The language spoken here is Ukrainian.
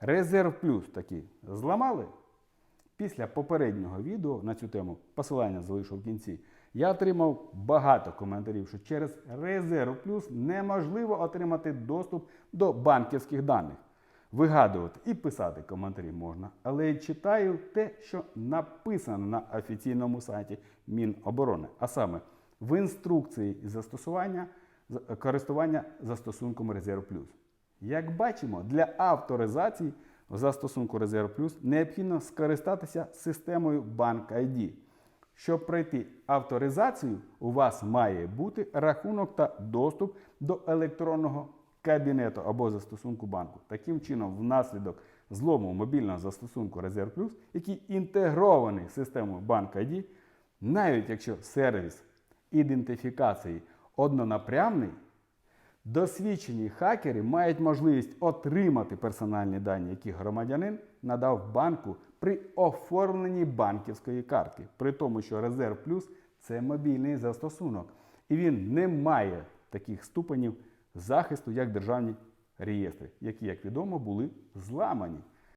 Резерв плюс таки зламали. Після попереднього відео на цю тему, посилання залишу в кінці, я отримав багато коментарів, що через Резерв Плюс неможливо отримати доступ до банківських даних. Вигадувати і писати коментарі можна, але читаю те, що написано на офіційному сайті Міноборони, а саме в інструкції застосування користування застосунком Резерв Плюс. Як бачимо, для авторизації в застосунку Резерв Плюс необхідно скористатися системою Bank ID. Щоб пройти авторизацію, у вас має бути рахунок та доступ до електронного кабінету або застосунку банку. Таким чином, внаслідок злому мобільного застосунку Резерв Плюс, який інтегрований в систему Bank ID, навіть якщо сервіс ідентифікації однонапрямний, Досвідчені хакери мають можливість отримати персональні дані, які громадянин надав банку при оформленні банківської картки, при тому, що Резерв Плюс це мобільний застосунок, і він не має таких ступенів захисту, як державні реєстри, які, як відомо, були зламані.